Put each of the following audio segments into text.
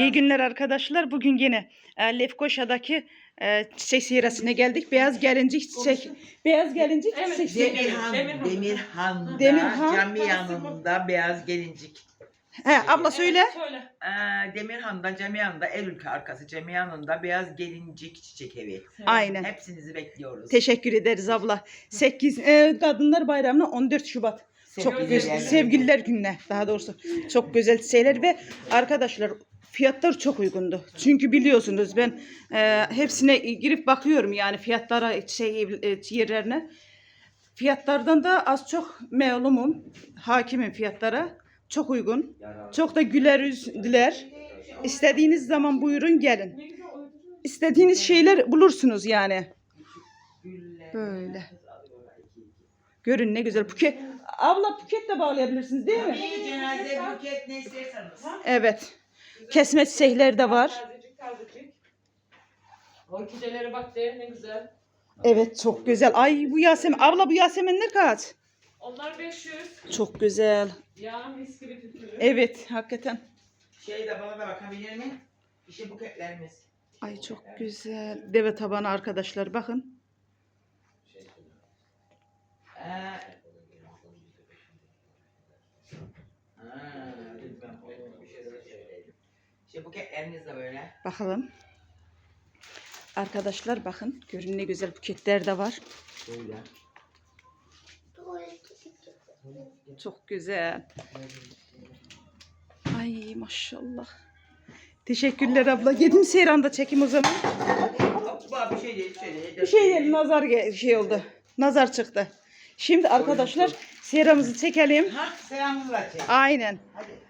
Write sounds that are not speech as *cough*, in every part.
İyi günler arkadaşlar. Bugün yine e, Lefkoşa'daki e, çiçek seyresine geldik. Beyaz gelincik çiçek. Beyaz gelincik Evet, çiçek. Demirhan. Demirhan, Demirhan. Demirhan'da Demirhan. cami yanında beyaz gelincik. He, abla söyle. Söyle. Ee, Demirhan'da cami yanında el ülke arkası cami yanında beyaz gelincik çiçek evi. Aynen. Hepsinizi bekliyoruz. Teşekkür ederiz abla. 8 e, Kadınlar Bayramı'na 14 Şubat. Çok güzel. Sevgililer gününe daha doğrusu. Çok güzel çiçekler ve arkadaşlar fiyatlar çok uygundu. Çünkü biliyorsunuz ben e, hepsine girip bakıyorum yani fiyatlara şey e, yerlerine. Fiyatlardan da az çok melumum. Hakimim fiyatlara. Çok uygun. Çok da güler yüzlüler. İstediğiniz zaman buyurun gelin. İstediğiniz şeyler bulursunuz yani. Böyle. Görün ne güzel. Buket. Abla buket de bağlayabilirsiniz değil mi? Cenaze buket ne isterseniz. Evet. Kesme çiçekler de var. Tazecik tazecik. Orkidelere bak de ne güzel. Evet çok güzel. Ay bu Yasemin. Abla bu Yaseminler kaç? Onlar 500. Çok güzel. Ya mis gibi tütülü. Evet hakikaten. Şey de bana da bakabilir mi? İşte buketlerimiz. Ay çok güzel. Deve tabanı arkadaşlar bakın. Ee, Ha, lütfen oğlum bir şey de söyleyelim. İşte buketlerimiz de böyle. Bakalım. Arkadaşlar bakın. Görün ne güzel buketler de var. Böyle. Çok güzel. Ay maşallah. Teşekkürler abla. Yedim seyranda çekim o zaman. Bak bir şey değil. Bir şey değil, nazar ge- şey oldu. Nazar çıktı. Şimdi arkadaşlar seyramızı çekelim. Ha, selamınızla çek. Aynen. Hadi.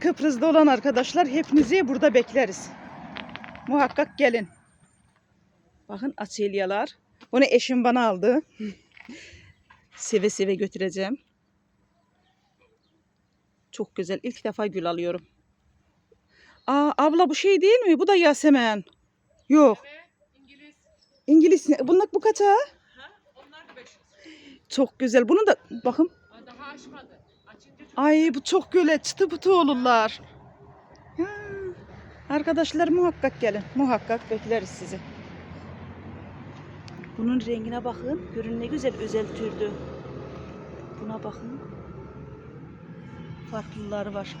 Kıbrıs'ta olan arkadaşlar hepinizi burada bekleriz. Muhakkak gelin. Bakın açelyalar. Bunu eşim bana aldı. *laughs* seve seve götüreceğim. Çok güzel. İlk defa gül alıyorum. Aa abla bu şey değil mi? Bu da Yasemen. Yok. İngiliz. İngiliz. Bunlar bu kaça? Ha? Onlar da 500. Çok güzel. Bunu da bakın. Daha açmadı. Ay bu çok göle çıtı pıtı olurlar. Arkadaşlar muhakkak gelin. Muhakkak bekleriz sizi. Bunun rengine bakın. Görün ne güzel özel türdü. Buna bakın. Farklıları var.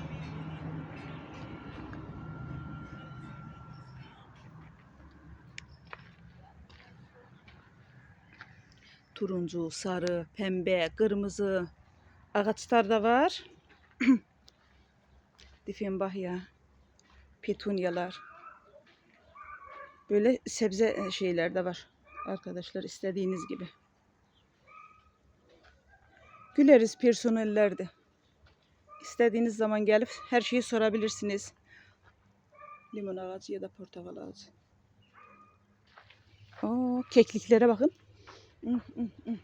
Turuncu, sarı, pembe, kırmızı. Ağaçlar da var. *clears throat* Difenbahya, petunyalar. Böyle sebze e, şeyler de var. Arkadaşlar istediğiniz gibi. Güleriz personellerde. İstediğiniz zaman gelip her şeyi sorabilirsiniz. Limon ağacı ya da portakal ağacı. Oo, kekliklere bakın. Hı, hı, hı.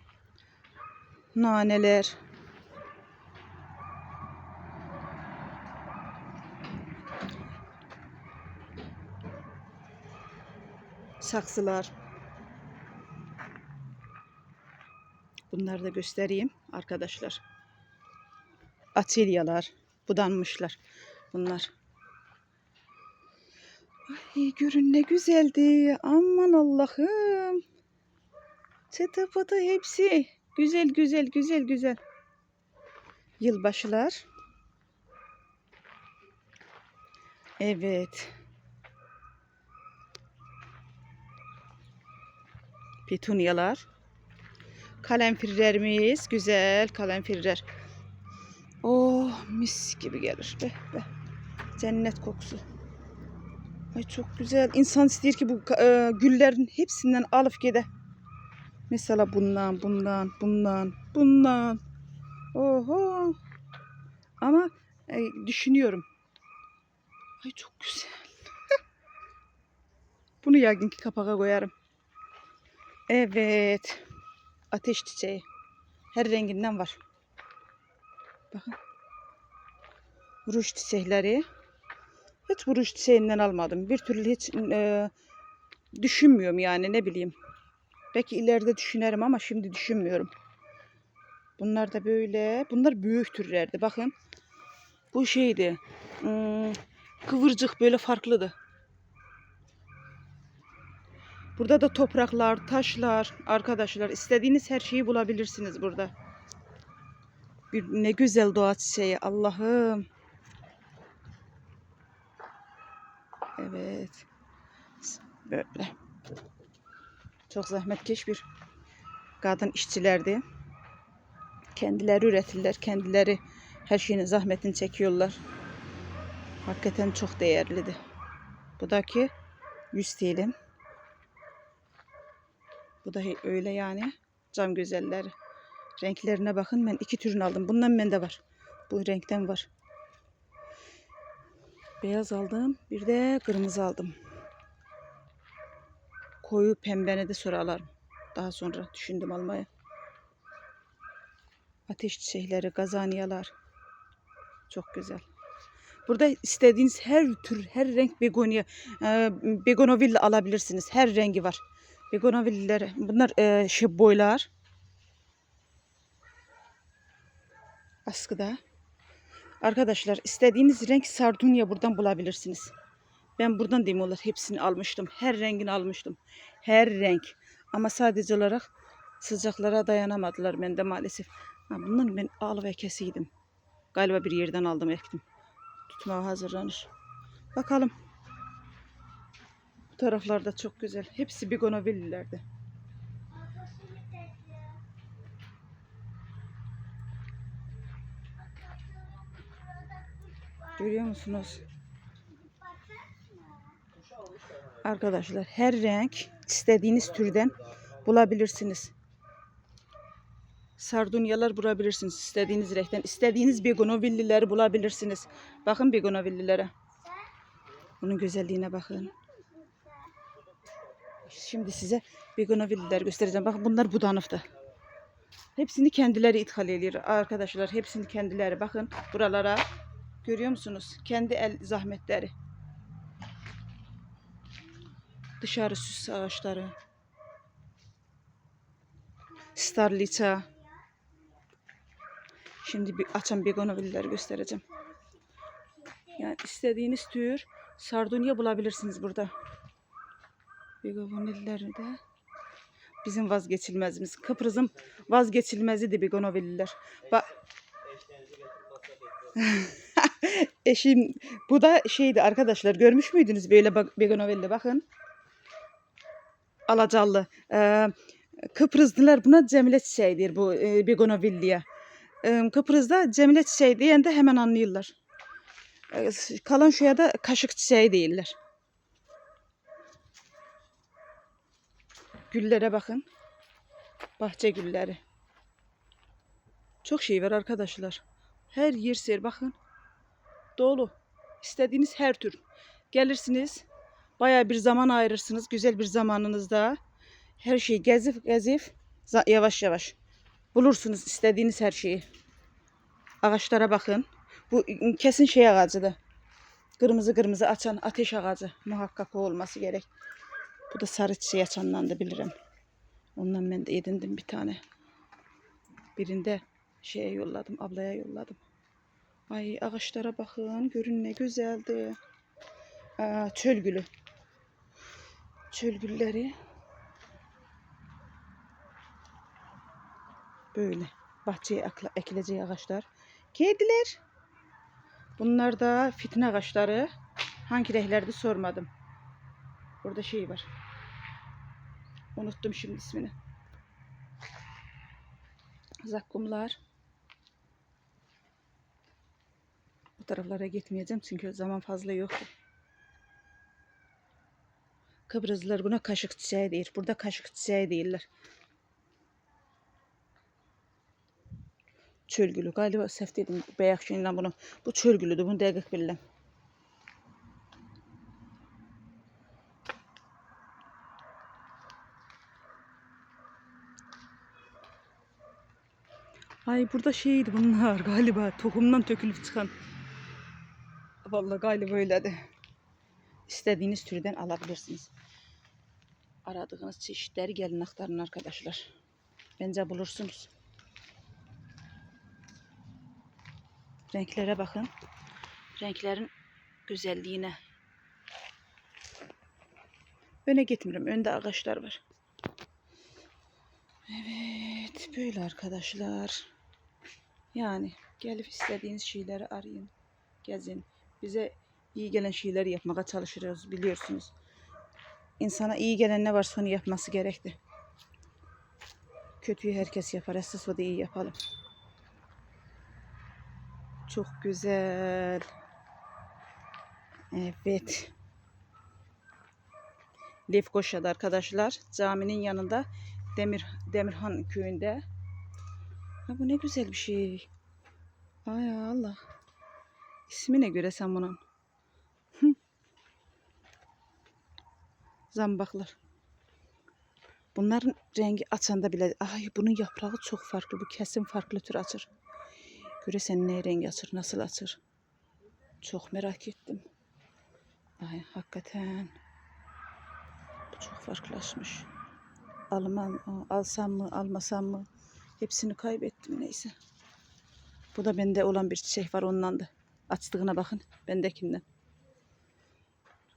Naneler. Saksılar. Bunları da göstereyim arkadaşlar. Atilyalar, budanmışlar bunlar. Ay görün ne güzeldi. Aman Allah'ım. Çatapata hepsi. Güzel güzel güzel güzel. Yılbaşılar. Evet. Petunyalar. Kalemfirlerimiz güzel kalemfirler. Oh mis gibi gelir be be. Cennet kokusu. Ay çok güzel. İnsan ister ki bu e, güllerin hepsinden alıp gide. Mesela bundan, bundan, bundan, bundan. Oho. Ama e, düşünüyorum. Ay çok güzel. *laughs* Bunu yarınki kapağa koyarım. Evet. Ateş çiçeği. Her renginden var. Bakın. Ruj çiçekleri. Hiç bu ruj çiçeğinden almadım. Bir türlü hiç e, düşünmüyorum yani ne bileyim. Belki ileride düşünerim ama şimdi düşünmüyorum. Bunlar da böyle. Bunlar büyük türlerdi. Bakın. Bu şeydi. hmm, kıvırcık böyle farklıdır. Burada da topraklar, taşlar, arkadaşlar istediğiniz her şeyi bulabilirsiniz burada. Ne güzel doğa çiçeği Allah'ım. Evet. Böyle. Çok zahmetkeş bir kadın işçilerdi. Kendileri üretirler, kendileri her şeyin zahmetini çekiyorlar. Hakikaten çok değerliydi. Bu da ki 100 TL'm. Bu da öyle yani. Cam güzelleri. Renklerine bakın. Ben iki türünü aldım. Bundan bende var. Bu renkten var. Beyaz aldım. Bir de kırmızı aldım. Koyu pembeni de sonra alırım. Daha sonra düşündüm almaya. Ateş çiçekleri, gazaniyalar. Çok güzel. Burada istediğiniz her tür, her renk begonya, e, alabilirsiniz. Her rengi var. Begonovillalar, bunlar e, şey boylar. Askıda. Arkadaşlar istediğiniz renk sardunya buradan bulabilirsiniz. Ben buradan demolar hepsini almıştım. Her rengini almıştım. Her renk. Ama sadece olarak sıcaklara dayanamadılar bende maalesef. Ha, bundan ben al ve kesiydim. Galiba bir yerden aldım ektim. Tutmaya hazırlanır. Bakalım. Taraflarda çok güzel. Hepsi bigonovillilerde. Görüyor musunuz? Arkadaşlar her renk istediğiniz türden bulabilirsiniz. Sardunyalar bulabilirsiniz istediğiniz renkten. istediğiniz begonovillileri bulabilirsiniz. Bakın begonovillilere. Bunun güzelliğine bakın. Şimdi size begonovilliler göstereceğim. Bakın bunlar budanıftı. Hepsini kendileri ithal ediyor arkadaşlar. Hepsini kendileri. Bakın buralara. Görüyor musunuz? Kendi el zahmetleri. Dışarı süs ağaçları. Starliça. Şimdi bir açan begonovilleri göstereceğim. Yani istediğiniz tür sardunya bulabilirsiniz burada. Begonovilleri de bizim vazgeçilmezimiz. Kıbrıs'ın vazgeçilmezi de begonoviller. Bak *laughs* Eşim bu da şeydi arkadaşlar görmüş müydünüz böyle bak- begonovilli bakın. Alacallı. Ee, Kıbrıslılar buna cemile çiçeğidir bu e, begonovilliye. Ee, Kıbrıs'da cemile çiçeği diyen de hemen anlıyorlar. Ee, kalan şuya da kaşık çiçeği değiller. Güllere bakın. Bahçe gülleri. Çok şey var arkadaşlar. Her yer ser bakın. Dolu. İstediğiniz her tür. Gelirsiniz. Bayağı bir zaman ayırırsınız. Güzel bir zamanınızda. Her şeyi gezip gezip yavaş yavaş bulursunuz istediğiniz her şeyi. Ağaçlara bakın. Bu kesin şey ağacıdır. Kırmızı kırmızı açan ateş ağacı. Muhakkak olması gerek. Bu da sarı çiçeği açandan da bilirim. Ondan ben de edindim bir tane. Birinde şeye yolladım, ablaya yolladım. Ay ağaçlara bakın, görün ne güzeldi. Aa, çöl gülü. Çöl gülleri. Böyle bahçeye ekileceği ağaçlar. Kediler. Bunlar da fitne ağaçları. Hangi renklerde sormadım. Burada şey var. Unuttum şimdi ismini. Zakkumlar. Bu taraflara gitmeyeceğim çünkü zaman fazla yok. Kıbrıslılar buna kaşık çiçeği değil. Burada kaşık çiçeği değiller. Çölgülü. Galiba səhv dedim. Bəyək bunu. Bu çölgülüdür. Bunu dəqiq bilirəm. Ay burada şeydi bunlar *laughs* galiba tohumdan tökülüp çıkan. Vallahi galiba öyledir. İstediğiniz türden alabilirsiniz. Aradığınız çeşitleri gelin aktarın arkadaşlar. Bence bulursunuz. Renklere bakın. Renklerin güzelliğine. Öne gitmiyorum. Önde ağaçlar var. Evet. Böyle arkadaşlar. Yani gelip istediğiniz şeyleri arayın. Gezin. Bize iyi gelen şeyleri yapmaya çalışıyoruz biliyorsunuz. İnsana iyi gelen ne varsa onu yapması gerekti. Kötüyü herkes yapar. Esas o da iyi yapalım. Çok güzel. Evet. Lefkoşa'da arkadaşlar. Caminin yanında Demir Demirhan köyünde. Ha, bu ne güzel bir şey. Ay Allah. İsmi ne göre sen bunun? Zambaklar. Bunların rengi açanda bile ay bunun yaprağı çok farklı. Bu kesin farklı tür açır. Göresen ne rengi açır, nasıl açır? Çok merak ettim. Ay hakikaten. Bu çok farklılaşmış. Almam, alsam mı, almasam mı? Hepsini kaybettim neyse. Bu da bende olan bir çiçek var ondan da. Açtığına bakın. Bendekinden.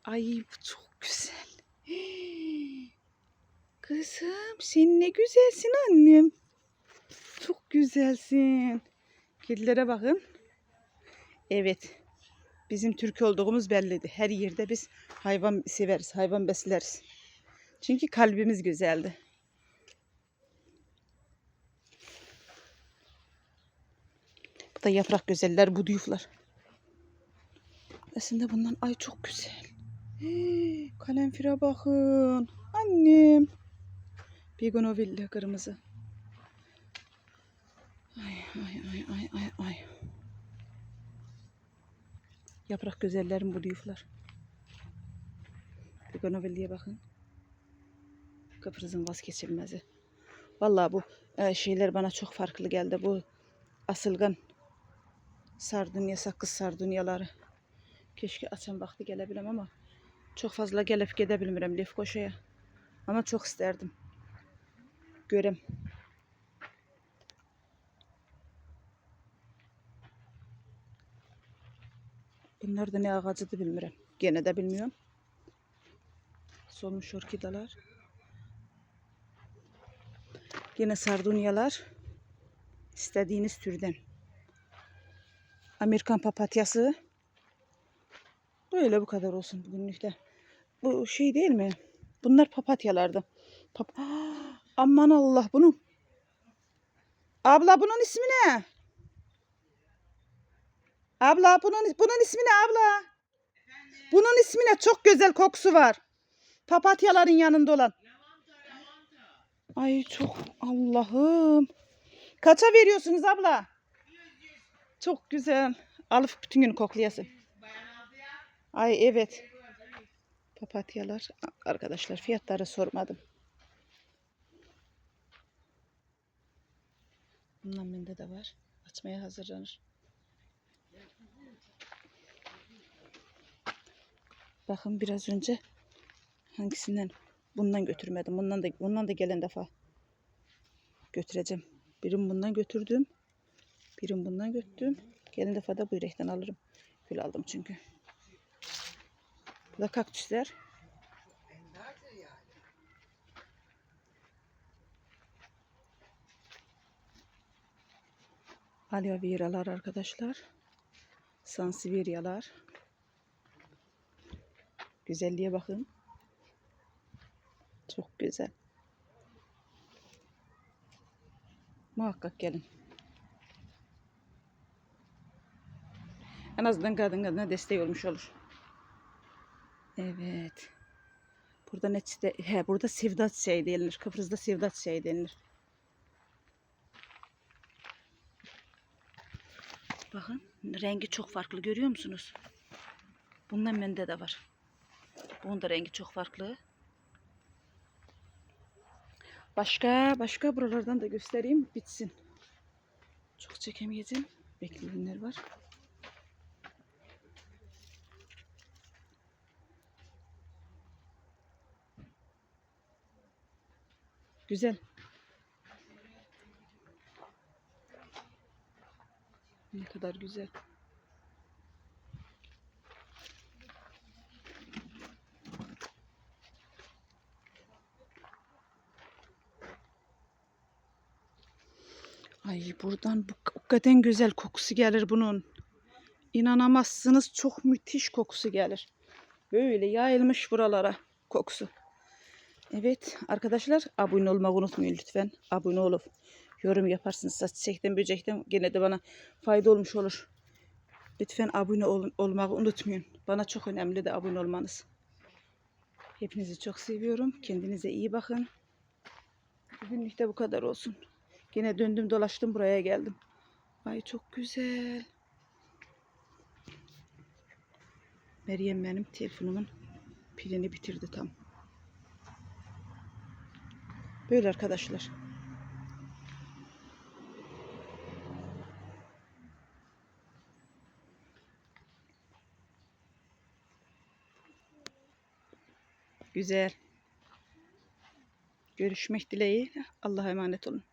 Ay bu çok güzel. *gasps* Kızım sen ne güzelsin annem. Çok güzelsin. Kedilere bakın. Evet. Bizim Türk olduğumuz belliydi. Her yerde biz hayvan severiz, hayvan besleriz. Çünkü kalbimiz güzeldi. Da yaprak güzeller, buduyuflar. Aslında bundan ay çok güzel. Hii, kalemfire bakın. Annem. Begonovilla kırmızı. Ay ay ay ay ay ay. Yaprak güzellerin buduyuflar. Begonovilla'ya bakın. Kıbrıs'ın vazgeçilmezi. Vallahi bu e, şeyler bana çok farklı geldi. Bu asılgan sardunya, sakız sardunyaları. Keşke açan vakti gelebilem ama çok fazla gelip gidebilmirəm Lefkoşa'ya. Ama çok isterdim. Görem. Bunlar da ne ağacıdır bilmirəm. Gene de bilmiyorum. Solmuş orkidalar. Yine sardunyalar. İstediğiniz türden. Amerikan papatyası. Böyle bu kadar olsun bugünlük de. Bu şey değil mi? Bunlar papatyalardı. Pap Ah, *gasps* Aman Allah bunun. Abla bunun ismi ne? Abla bunun bunun ismi ne abla? Bunun ismi ne? Çok güzel kokusu var. Papatyaların yanında olan. Ay çok Allah'ım. Kaça veriyorsunuz abla? Çok güzel. Alıp bütün gün koklayasın. Ay evet. Papatyalar. Arkadaşlar fiyatları sormadım. Bundan bende de var. Açmaya hazırlanır. Bakın biraz önce hangisinden bundan götürmedim. Bundan da bundan da gelen defa götüreceğim. Birim bundan götürdüm. Birim bundan götürdüm. Gelen defa da bu yürekten alırım. Gül aldım çünkü. Bu da kaktüsler. Aloe veralar arkadaşlar. Sansevierya'lar. Güzelliğe bakın. Çok güzel. Muhakkak gelin. En azından kadın kadına destek olmuş olur. Evet. Burada ne? He, burada sevda çiçeği denilir. Kıbrıs'ta sevda çiçeği denilir. Bakın rengi çok farklı görüyor musunuz? Bundan bende de var. Bunun da rengi çok farklı. Başka başka buralardan da göstereyim bitsin. Çok çekemeyeceğim. Bekleyenler var. Güzel. Ne kadar güzel. Ay buradan bu hakikaten güzel kokusu gelir bunun. İnanamazsınız çok müthiş kokusu gelir. Böyle yayılmış buralara kokusu. Evet arkadaşlar abone olmayı unutmayın lütfen. Abone olup yorum yaparsınız. Çiçekten böcekten gene de bana fayda olmuş olur. Lütfen abone ol, olmayı unutmayın. Bana çok önemli de abone olmanız. Hepinizi çok seviyorum. Kendinize iyi bakın. Bugünlük de bu kadar olsun. Gene döndüm dolaştım buraya geldim. Ay çok güzel. Meryem benim telefonumun pilini bitirdi tam. Böyle arkadaşlar. Güzel. Görüşmek dileğiyle. Allah'a emanet olun.